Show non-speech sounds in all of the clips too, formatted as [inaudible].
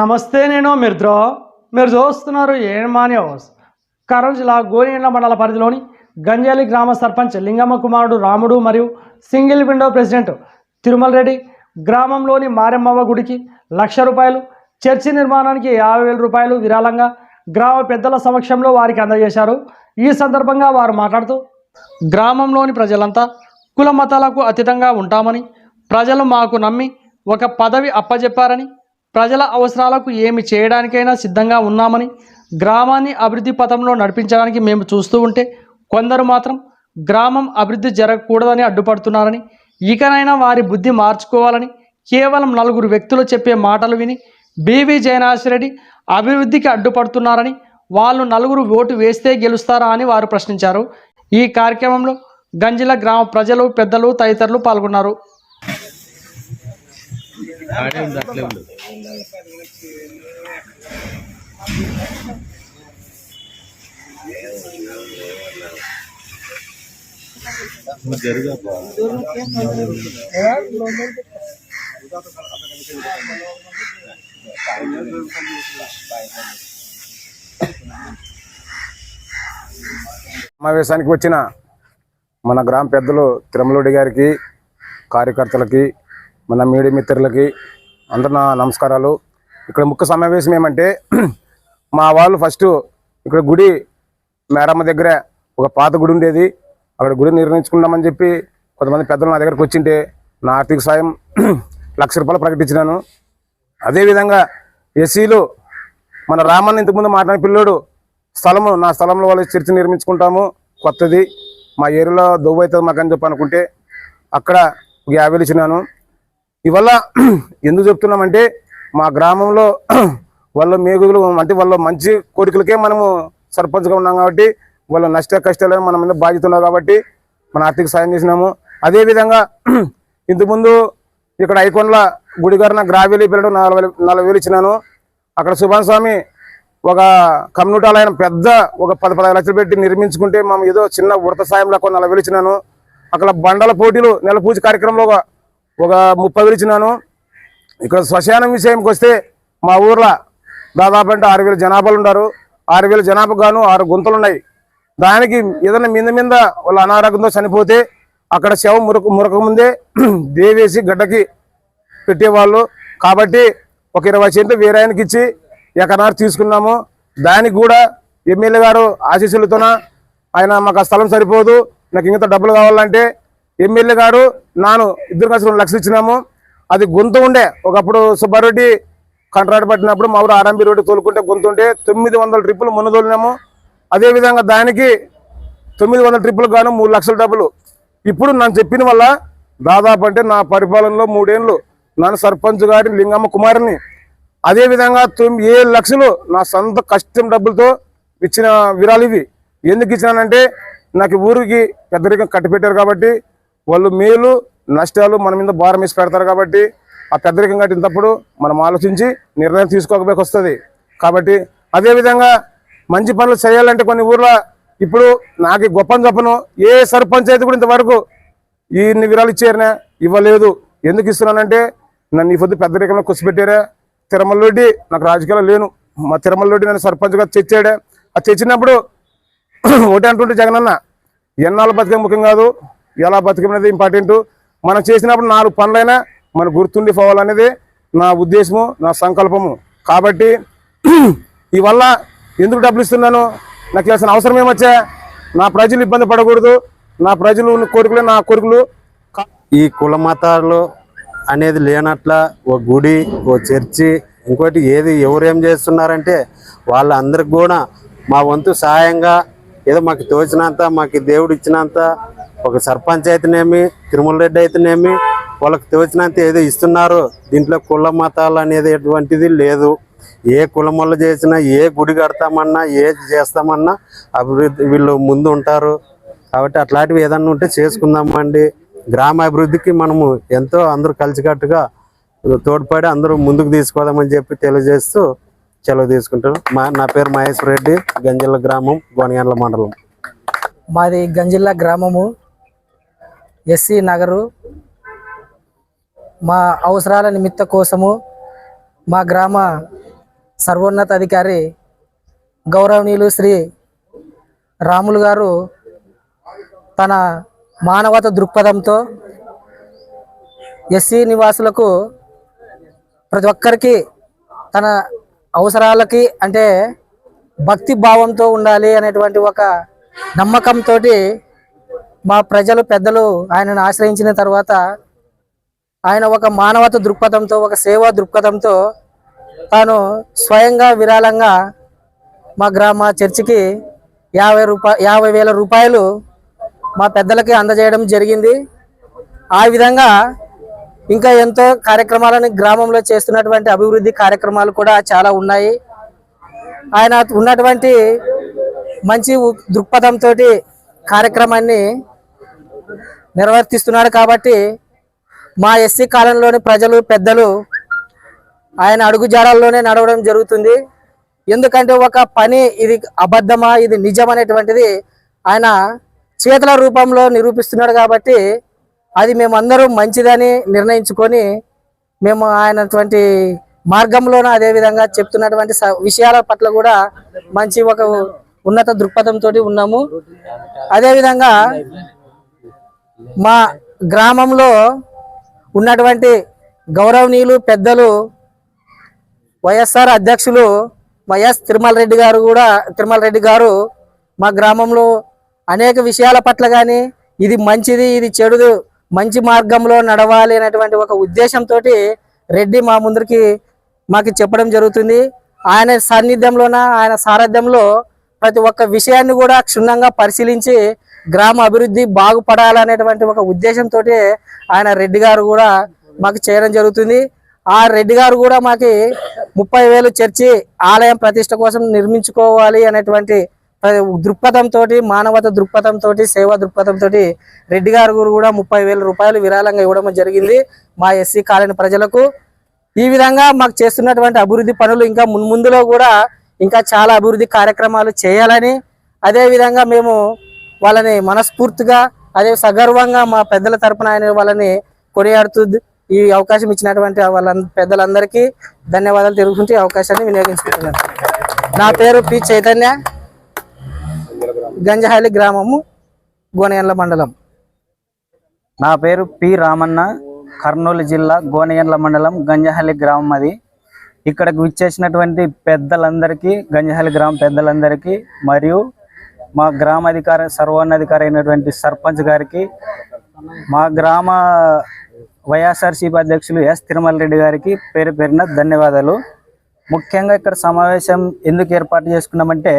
నమస్తే నేను మిర్ద్రో. మీరు చూస్తున్నారు ఏమాని హౌస్. కర్నూలు జిల్లా గోనియండ్ల మండల పరిధిలోని గంజాలి గ్రామ సర్పంచ్ లింగమ్మ కుమారుడు రాముడు మరియు single window president Tirumala Reddy గ్రామంలోని మారెమ్మవ్వ గుడికి లక్ష రూపాయలు చర్చి నిర్మాణానికి యాభై వేల రూపాయలు విరాళంగా గ్రామ పెద్దల సమక్షంలో వారికి అందజేశారు. ఈ సందర్భంగా వారు మాట్లాడుతూ గ్రామంలోని ప్రజలంతా కుల మతాలకు అతీతంగా ఉంటామని ప్రజలు మాకు నమ్మి ఒక పదవి అప్పజెప్పారని ప్రజల అవసరాలకు ఏమి చేయడానికైనా సిద్ధంగా ఉన్నామని గ్రామాన్ని అభివృద్ధి పథంలో నడిపించడానికి మేము చూస్తూ ఉంటే కొందరు మాత్రం గ్రామం అభివృద్ధి జరగకూడదని అడ్డుపడుతున్నారని ఇకనైనా వారి బుద్ధి మార్చుకోవాలని కేవలం నలుగురు వ్యక్తులు చెప్పే మాటలు విని బీవీ జయనాశ్రెడ్డి అభివృద్ధికి అడ్డుపడుతున్నారని వాళ్ళు నలుగురు ఓటు వేస్తే గెలుస్తారా అని వారు ప్రశ్నించారు. ఈ కార్యక్రమంలో గంజిల గ్రామ ప్రజలు పెద్దలు తదితరులు పాల్గొన్నారు. ఆడే ఉంది అట్లే జరుగబ్బా సమావేశానికి వచ్చిన మన గ్రామ పెద్దలు తిరుమలరెడ్డి గారికి కార్యకర్తలకి మన మీడియా మిత్రులకి అందరు నా నమస్కారాలు. ఇక్కడ ముఖ్య సమావేశం ఏమంటే [clears throat] మా వాళ్ళు ఫస్ట్ ఇక్కడ గుడి మేరమ్మ దగ్గర ఒక పాత గుడి ఉండేది. అక్కడ గుడి నిర్ణయించుకుందామని చెప్పి కొంతమంది పెద్దలు నా దగ్గరకు వచ్చింటే నా ఆర్థిక సాయం [clears throat] లక్ష రూపాయలు ప్రకటించినాను. అదేవిధంగా ఎస్సీలు మన రామన్న ఇంతకుముందు మాట్లాడిన పిల్లోడు స్థలము నా స్థలంలో వాళ్ళు చర్చి నిర్మించుకుంటాము కొత్తది. మా ఏరియాలో దువ్వు అవుతుంది మాకు అని చెప్పి అనుకుంటే అక్కడ యాభై ఇచ్చినాను. ఇవల్ల [clears throat] ఎందుకు చెప్తున్నామంటే మా గ్రామంలో [clears throat] వాళ్ళ మేగులు అంటే వాళ్ళ మంచి కోరికలకే మనము సర్పంచ్గా ఉన్నాం కాబట్టి వాళ్ళ నష్ట కష్టాలు మన మీద బాధ్యత ఉన్నాం కాబట్టి మన ఆర్థిక సాయం చేసినాము. అదేవిధంగా [clears throat] ఇంతకుముందు ఇక్కడ ఐకొండల గుడి గారిన గ్రావెలి పిల్లడు నలభై నలభై వేలు ఇచ్చినాను. అక్కడ సుభాన్ స్వామి ఒక కమ్యూనిటీ ఆయన పెద్ద ఒక పది పదహారు లక్షలు పెట్టి నిర్మించుకుంటే మేము ఏదో చిన్న ఉడత సాయంలో కొన్ని నలభై వేలు ఇచ్చినాను. అక్కడ బండల పోటీలు నెల పూజ కార్యక్రమంలో ఒక ముప్పై వేలు ఇచ్చినాను. ఇక్కడ శ్మశానం విషయంకి వస్తే మా ఊర్లో దాదాపు అంటే ఆరు వేల జనాభాలు ఉన్నారు ఆరు వేల జనాభా గాను ఆరు గుంతలు ఉన్నాయి. దానికి ఏదైనా మీద మీద వాళ్ళ అనారోగ్యంతో చనిపోతే అక్కడ శవం మురక మురక ముందే [clears throat] దేవేసి గడ్డకి పెట్టేవాళ్ళు. కాబట్టి ఒక ఇరవై సెంట్లు వేరే ఆయనకి ఇచ్చి ఎకరారు తీసుకున్నాము. దానికి కూడా ఎమ్మెల్యే గారు ఆశీస్సులతోన ఆయన మాకు ఆ స్థలం సరిపోదు. నాకు ఇంత డబ్బులు కావాలంటే ఎమ్మెల్యే గారు నాను ఇద్దరు కలిసి రెండు లక్షలు ఇచ్చినాము. అది గొంతు ఉండే. ఒకప్పుడు సుబ్బారెడ్డి కంట్రాక్ట్ పట్టినప్పుడు మా ఊరు ఆర్ఎంపీ రోడ్డు తోలుకుంటే గొంతు ఉంటే తొమ్మిది వందల ట్రిప్పులు మునదోలినాము అదేవిధంగా దానికి తొమ్మిది వందల ట్రిప్పులు గాను మూడు లక్షల డబ్బులు. ఇప్పుడు నన్ను చెప్పిన వల్ల దాదాపు అంటే నా పరిపాలనలో మూడేళ్ళు నన్ను సర్పంచ్ గారి లింగమ్మ కుమారిని. అదేవిధంగా తొమ్మిది ఏడు లక్షలు నా సొంత కష్టం డబ్బులతో ఇచ్చిన విరాలు ఇవి ఎందుకు ఇచ్చినానంటే నాకు ఊరికి పెద్దరికం కట్టిపెట్టారు కాబట్టి వాళ్ళు మేలు నష్టాలు మన మీద భారం వేసి పెడతారు కాబట్టి ఆ పెద్దరికం కట్టినప్పుడు మనం ఆలోచించి నిర్ణయం తీసుకోకపోయి వస్తుంది కాబట్టి అదేవిధంగా మంచి పనులు చేయాలంటే కొన్ని ఊర్లో ఇప్పుడు నాకు ఈ గొప్పని చెప్పను ఏ సర్పంచ్ అయితే కూడా ఇంతవరకు ఇన్ని విరాలు ఇచ్చారనే ఇవ్వలేదు. ఎందుకు ఇస్తున్నానంటే నన్ను ఈ పొద్దు పెద్దరికంలో కుసిపెట్టారా తిరుమలరెడ్డి నాకు రాజకీయాలు లేను. మా తిరుమలరెడ్డి నన్ను సర్పంచ్గా తెచ్చాడే. అది తెచ్చినప్పుడు [clears throat] ఒకటి అంటుంటే జగనన్న ఎన్నాళ్ళు బతికే ముఖ్యం కాదు. ఎలా బతికనేది ఇంపార్టెంట్ మనం చేసినప్పుడు నాలుగు పనులైనా మన గుర్తుండి పోవాలనేది నా ఉద్దేశము నా సంకల్పము. కాబట్టి ఈ వల్ల ఎందుకు డబ్బులు ఇస్తున్నాను? నాకు చేసిన అవసరం ఏమొచ్చా? నా ప్రజలు ఇబ్బంది పడకూడదు. నా ప్రజలు కోరికలు నా కోరికలు ఈ కుల మతాలు అనేది లేనట్ల ఓ గుడి ఓ చర్చి ఇంకోటి ఏది ఎవరేం చేస్తున్నారంటే వాళ్ళందరికి కూడా మా వంతు సహాయంగా ఏదో మాకు తోచినంత మాకు దేవుడు ఇచ్చినంత ఒక సర్పంచ్ అయితేనేమి తిరుమల రెడ్డి అయితేనేమి వాళ్ళకి తోచినంత ఏదో ఇస్తున్నారు. దీంట్లో కుల మతాలు అనేది ఎటువంటిది లేదు. ఏ కులం చేసినా ఏ గుడి కడతామన్నా ఏ చేస్తామన్నా అభివృద్ధి వీళ్ళు ముందు ఉంటారు. కాబట్టి అట్లాంటివి ఏదన్నా ఉంటే చేసుకుందామండి. గ్రామ అభివృద్ధికి మనము ఎంతో అందరూ కలిసికట్టుగా తోడ్పడి అందరూ ముందుకు తీసుకోదామని చెప్పి తెలియజేస్తూ సెలవు తీసుకుంటాను మా నా పేరు మహేశ్వర రెడ్డి గంజిల్ల గ్రామం గోనిగండ్ల మండలం. మాది గంజిల్లా గ్రామము. ఎస్సీ నగరు మా అవసరాల నిమిత్త కోసము మా గ్రామ సర్వోన్నత అధికారి గౌరవనీయులు శ్రీ రాములు గారు తన మానవత దృక్పథంతో ఎస్సీ నివాసులకు ప్రతి ఒక్కరికి తన అవసరాలకి అంటే భక్తి భావంతో ఉండాలి అనేటువంటి ఒక నమ్మకంతో మా ప్రజలు పెద్దలు ఆయనను ఆశ్రయించిన తర్వాత ఆయన ఒక మానవత దృక్పథంతో ఒక సేవా దృక్పథంతో తాను స్వయంగా విరాళంగా మా గ్రామ చర్చికి యాభై రూపాయ యాభై వేల రూపాయలు మా పెద్దలకి అందజేయడం జరిగింది. ఆ విధంగా ఇంకా ఎంతో కార్యక్రమాలను గ్రామంలో చేస్తున్నటువంటి అభివృద్ధి కార్యక్రమాలు కూడా చాలా ఉన్నాయి. ఆయన ఉన్నటువంటి మంచి దృక్పథంతో కార్యక్రమాన్ని నిర్వర్తిస్తున్నాడు కాబట్టి మా ఎస్సీ కాలంలోని ప్రజలు పెద్దలు ఆయన అడుగు జాడల్లోనే నడవడం జరుగుతుంది. ఎందుకంటే ఒక పని ఇది అబద్ధమా ఇది నిజం అనేటువంటిది ఆయన చేతుల రూపంలో నిరూపిస్తున్నాడు కాబట్టి అది మేమందరం మంచిదని నిర్ణయించుకొని మేము ఆయనటువంటి మార్గంలోనూ అదే విధంగా చెప్తున్నటువంటి విషయాల పట్ల కూడా మంచి ఒక ఉన్నత దృక్పథంతో ఉన్నాము. అదేవిధంగా మా గ్రామంలో ఉన్నటువంటి గౌరవనీయులు పెద్దలు వైఎస్ఆర్ అధ్యక్షులు వైఎస్ తిరుమల రెడ్డి గారు కూడా తిరుమల రెడ్డి గారు మా గ్రామంలో అనేక విషయాల పట్ల కానీ ఇది మంచిది ఇది చెడుదు మంచి మార్గంలో నడవాలి అనేటువంటి ఒక ఉద్దేశంతో రెడ్డి మా ముందరికి మాకు చెప్పడం జరుగుతుంది. ఆయన సాన్నిధ్యంలోన ఆయన సారథ్యంలో ప్రతి ఒక్క విషయాన్ని కూడా క్షుణ్ణంగా పరిశీలించి గ్రామ అభివృద్ధి బాగుపడాలనేటువంటి ఒక ఉద్దేశంతో ఆయన రెడ్డి గారు కూడా మాకు చేయడం జరుగుతుంది. ఆ రెడ్డి గారు కూడా మాకు ముప్పై వేలు చర్చి ఆలయం ప్రతిష్ట కోసం నిర్మించుకోవాలి అనేటువంటి దృక్పథంతో మానవత దృక్పథంతో సేవా దృక్పథంతో రెడ్డి గారు కూడా ముప్పై రూపాయలు విరాళంగా ఇవ్వడం జరిగింది మా ఎస్సీ కాలనీ ప్రజలకు. ఈ విధంగా మాకు చేస్తున్నటువంటి అభివృద్ధి పనులు ఇంకా మున్ముందులో కూడా ఇంకా చాలా అభివృద్ధి కార్యక్రమాలు చేయాలని అదేవిధంగా మేము వాళ్ళని మనస్ఫూర్తిగా అదే సగర్వంగా మా పెద్దల తరపున ఆయన వాళ్ళని కొనియాడుతూ ఈ అవకాశం ఇచ్చినటువంటి వాళ్ళ పెద్దలందరికీ ధన్యవాదాలు తెలుపుకుంటూ ఈ అవకాశాన్ని వినియోగించుకుంటున్నాను. నా పేరు పి చైతన్య గంజహాలి గ్రామము గోనెయండ్ల మండలం. నా పేరు పి రామన్న కర్నూలు జిల్లా గోనెయండ్ల మండలం గంజహల్లి గ్రామం అది. ఇక్కడికి విచ్చేసినటువంటి పెద్దలందరికీ గంజహల్లి గ్రామం పెద్దలందరికీ మరియు మా గ్రామాధికారి సర్వోన్నధికారి అయినటువంటి సర్పంచ్ గారికి మా గ్రామ వైఎస్ఆర్సీపీ అధ్యక్షులు ఎస్ తిరుమల రెడ్డి గారికి పేరు పేరిన ధన్యవాదాలు. ముఖ్యంగా ఇక్కడ సమావేశం ఎందుకు ఏర్పాటు చేసుకున్నామంటే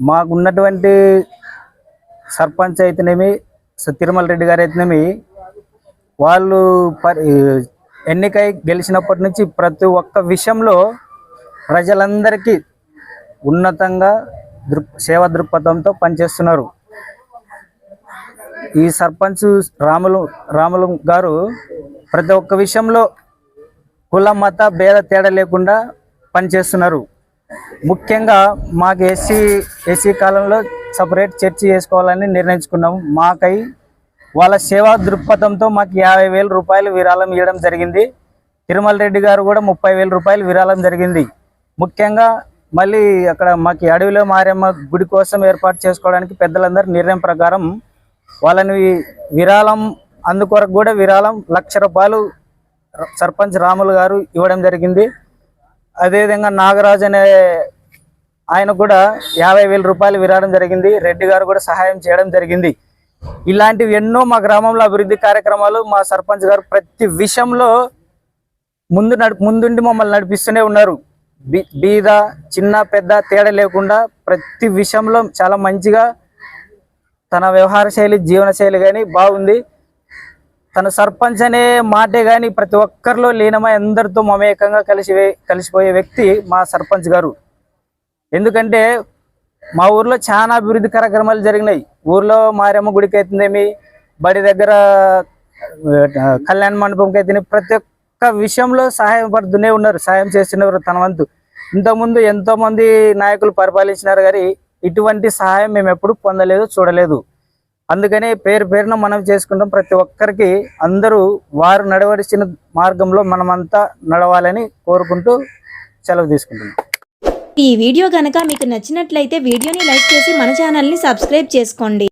మాకున్నటువంటి సర్పంచ్ అయితేనేమి స- తిరుమల రెడ్డి గారు అయితేనేమి వాళ్ళు పరి ఎన్నికై గెలిచినప్పటి నుంచి ప్రతి ఒక్క విషయంలో ప్రజలందరికీ ఉన్నతంగా దృక్ సేవా దృక్పథంతో పనిచేస్తున్నారు. ఈ సర్పంచ్ రాములు రాములు గారు ప్రతి ఒక్క విషయంలో కుల మత భేద తేడా లేకుండా పనిచేస్తున్నారు. ముఖ్యంగా మాకు ఎస్సీ ఎస్సీ కాలంలో సపరేట్ చర్చి చేసుకోవాలని నిర్ణయించుకున్నాము మాకై వాళ్ళ సేవా దృక్పథంతో మాకు యాభై వేల రూపాయలు విరాళం ఇవ్వడం జరిగింది. తిరుమల రెడ్డి గారు కూడా ముప్పై వేల రూపాయలు విరాళం జరిగింది. ముఖ్యంగా మళ్ళీ అక్కడ మాకు అడవిలో మారమ్మ గుడి కోసం ఏర్పాటు చేసుకోవడానికి పెద్దలందరూ నిర్ణయం ప్రకారం వాళ్ళని విరాళం అందుకొరకు కూడా విరాళం లక్ష రూపాయలు సర్పంచ్ రాములు గారు ఇవ్వడం జరిగింది. అదేవిధంగా నాగరాజు అనే ఆయన కూడా యాభై వేల రూపాయలు విరాడం జరిగింది. రెడ్డి గారు కూడా సహాయం చేయడం జరిగింది. ఇలాంటివి ఎన్నో మా గ్రామంలో అభివృద్ధి కార్యక్రమాలు మా సర్పంచ్ గారు ప్రతి విషయంలో ముందు నడు ముందుండి మమ్మల్ని నడిపిస్తూనే ఉన్నారు. బీద చిన్న పెద్ద తేడా లేకుండా ప్రతి విషయంలో చాలా మంచిగా తన వ్యవహార శైలి జీవన శైలి కానీ బాగుంది. తన సర్పంచ్ అనే మాటే కానీ ప్రతి ఒక్కరిలో లీనమై అందరితో మమేకంగా కలిసి కలిసిపోయే వ్యక్తి మా సర్పంచ్ గారు. ఎందుకంటే మా ఊర్లో చాలా అభివృద్ధి కార్యక్రమాలు జరిగినాయి. ఊర్లో మారమ్మ గుడికి అయితేనేమి బడి దగ్గర కళ్యాణ మండపంకి అయితే ప్రతి ఒక్క విషయంలో సహాయపడుతూనే ఉన్నారు సహాయం చేస్తున్నారు తన వంతు. ఇంతకుముందు ఎంతో మంది నాయకులు పరిపాలించినారు కానీ ఇటువంటి సహాయం మేము ఎప్పుడు పొందలేదు చూడలేదు. అందుకని పేరు పేరున మనం చేసుకుంటాం. ప్రతి ఒక్కరికి అందరూ వారు నడవడిచిన మార్గంలో మనమంతా నడవాలని కోరుకుంటూ సెలవు తీసుకుంటున్నాం. ఈ వీడియో కనుక మీకు నచ్చినట్లయితే వీడియోని లైక్ చేసి మన ఛానల్ని సబ్స్క్రైబ్ చేసుకోండి.